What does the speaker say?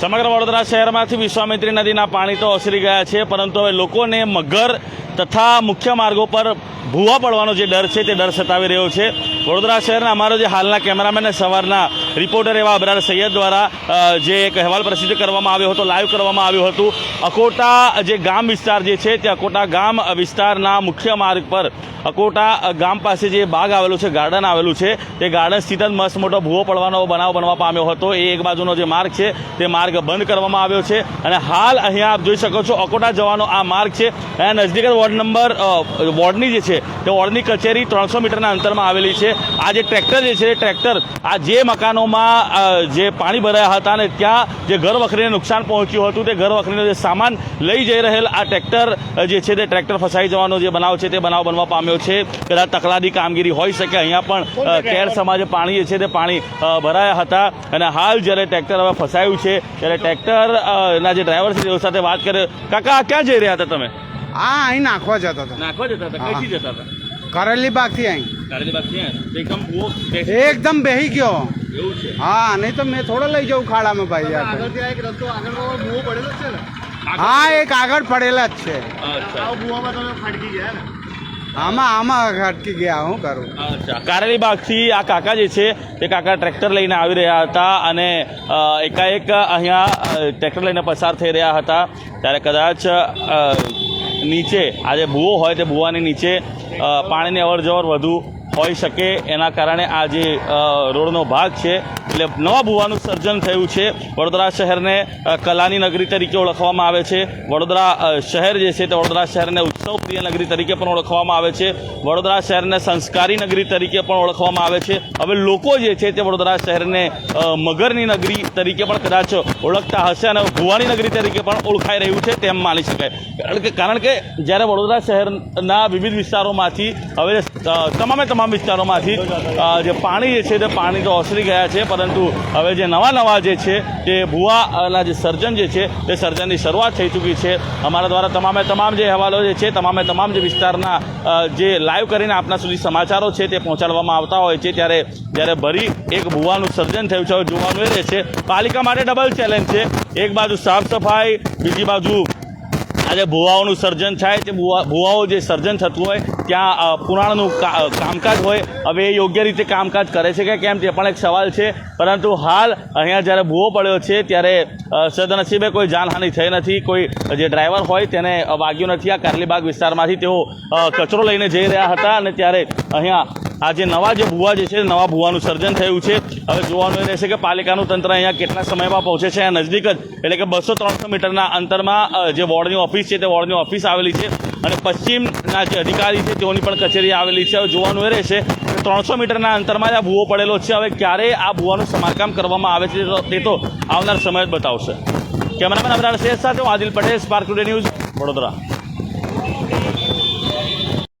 સમગ્ર વડોદરા શહેરમાંથી વિશ્વામિત્રી નદીના પાણી તો ઓસરી ગયા છે, પરંતુ હવે લોકોને મગર તથા મુખ્ય માર્ગો પર ભૂવા પડવાનો જે ડર છે તે ડર સતાવી રહ્યો છે. વડોદરા શહેરના અમારો જે હાલના કેમેરામેન સવારના રિપોર્ટર એવા અબરાર સૈયદ દ્વારા જે એક અહેવાલ પ્રસિદ્ધ કરવામાં આવ્યો હતો, લાઈવ કરવામાં આવ્યું હતું. અકોટા જે ગામ વિસ્તાર જે છે, તે અકોટા ગામ વિસ્તારના મુખ્ય માર્ગ પર અકોટા ગામ પાસે જે બાગ આવેલું છે, ગાર્ડન આવેલું છે, તે ગાર્ડન સ્થિત મસ્ત મોટો ભૂવો પડવાનો બનાવ બનવા પામ્યો હતો. એ એક બાજુનો જે માર્ગ છે, તે માર્ગ બંધ કરવામાં આવ્યો છે અને હાલ અહીંયા આપ જોઈ શકો છો અકોટા જવાનો આ માર્ગ છે એના નજદીક વોર્ડ નંબર વોર્ડની જે છે તે વોર્ડની કચેરી ત્રણસો મીટરના અંતરમાં આવેલી છે. આ જે ટ્રેક્ટર જે છે ટ્રેક્ટર આ જે મકાનોમાં જે પાણી ભરાયા હતા અને ત્યાં જે ઘર વખરીને નુકસાન પહોંચ્યું હતું તે ઘર વખરીનો જે સામાન લઈ જઈ રહેલ આ ટ્રેક્ટર જે છે તે ટ્રેક્ટર ફસાઈ જવાનો જે બનાવ છે તે બનાવ બનવા પામ્યો છે. કદાચ તકલાદી કામગીરી હોઈ શકે અહીંયા પણ કેર સમાજે પાણી જે છે તે પાણી ભરાયા હતા અને હાલ જ્યારે ટ્રેક્ટર હવે ફસાયું છે ત્યારે ટ્રેક્ટર અ, ના જે ડ્રાઈવર છે તેઓ સાથે વાત કરે. કાકા ક્યાં જઈ રહ્યા હતા તમે? હા અહીં નાખવા જતા હતા. નાખવા જતા હતા. કઈથી જતા હતા? કરેલી બાગથી અહીં. કારેલી બાગ ત્યાં એકદમ એકદમ બેહી ગયો. હા નહીં તો મેં થોડો લઈ જાઉં ખાડામાં ભાઈ યાર. આગળથી આ એક રસ્તો આગળનો ભૂવો પડેલો જ છે ને? હા એક આગળ પડેલા જ છે. ગયા ને? આમાં આમાં અટકી ગયા હું કરું. અચ્છા. કારેલી બાગથી આ કાકા જે છે, તે કાકા ટ્રેક્ટર લઈને આવી રહ્યા હતા અને એકાએક અહીંયા ટ્રેક્ટર લઈને પસાર થઈ રહ્યા હતા. ત્યારે કદાચ નીચે, આ જે ભૂવો હોય તે ભૂવાની નીચે પાણીની અવર જવર વધુ હોઈ શકે. એના કારણે આ જે રોડનો ભાગ છે એટલે નવા ભૂવાનું સર્જન થયું છે. વડોદરા શહેરને કલાની નગરી તરીકે ઓળખવામાં આવે છે. વડોદરા શહેર જે છે તે વડોદરા શહેરને ઉત્સવ પ્રિય નગરી તરીકે પણ ઓળખવામાં આવે છે. વડોદરા શહેરને સંસ્કારી નગરી તરીકે પણ ઓળખવામાં આવે છે. હવે લોકો જે છે તે વડોદરા શહેરને મગરની નગરી તરીકે પણ કદાચ ઓળખતા હશે અને ભુવાની નગરી તરીકે પણ ઓળખાઈ રહ્યું છે તેમ માની શકાય. કારણ કે કારણ કે જ્યારે વડોદરા શહેરના વિવિધ વિસ્તારોમાંથી, હવે તમામે તમામ વિસ્તારોમાંથી જે પાણી જે છે તે પાણી તો ઓસરી ગયા છે પરંતુ હવે જે નવા નવા જે છે તે ભૂવાના જે સર્જન જે છે તે સર્જનની શરૂઆત થઈ ચૂકી છે. અમારા દ્વારા તમામે તમામ જે અહેવાલો જે છે, તમામે તમામ જે વિસ્તારના જે લાઈવ કરીને આપના સુધી સમાચારો છે તે પહોંચાડવામાં આવતા હોય છે. ત્યારે, જ્યારે ભરી એક ભૂવાનું સર્જન થયું છે જોવાનું એ રહે છે. પાલિકા માટે ડબલ ચેલેન્જ છે. એક બાજુ સાફ સફાઈ, બીજી બાજુ આજે ભુવાઓનું સર્જન થાય તે ભુવા ભુવાઓ જે સર્જન થતું હોય, ત્યાં પુરાણનું કામકાજ હોય, હવે એ યોગ્ય રીતે કામકાજ કરે છે કે કેમ તે પણ એક સવાલ છે. પરંતુ હાલ અહીંયા જ્યારે ભૂવો પડ્યો છે, ત્યારે સદનસીબે કોઈ જાનહાનિ થઈ નથી. કોઈ જે ડ્રાઈવર હોય તેને વાગ્યું નથી. આ કારલીબાગ વિસ્તારમાંથી તેઓ કચરો લઈને જઈ રહ્યા હતા અને ત્યારે અહીંયા આ જે નવા જે ભૂવા જે છે, નવા ભૂવાનું સર્જન થયું છે. હવે જોવાનું રહેશે કે પાલિકાનું તંત્ર અહીંયા કેટલા સમયમાં પહોંચે છે અહીંયા નજદીક જ. એટલે કે બસો ત્રણસો મીટરના અંતરમાં જે વોર્ડની ઓફિસ છે તે વોર્ડની ઓફિસ આવેલી છે. અને પશ્ચિમના જે અધિકારી છે તેઓની પણ કચેરી આવેલી છે. હવે જોવાનું એ રહેશે ત્રણસો મીટરના અંતરમાં આ ભૂવો પડેલો છે. હવે ક્યારે આ ભૂવાનું સમારકામ કરવામાં આવે છે તો- તે આવનાર સમય જ બતાવશે. કેમેરામેન અબરાર શેર સાથે હું Adil Patel spark today news Vadodara.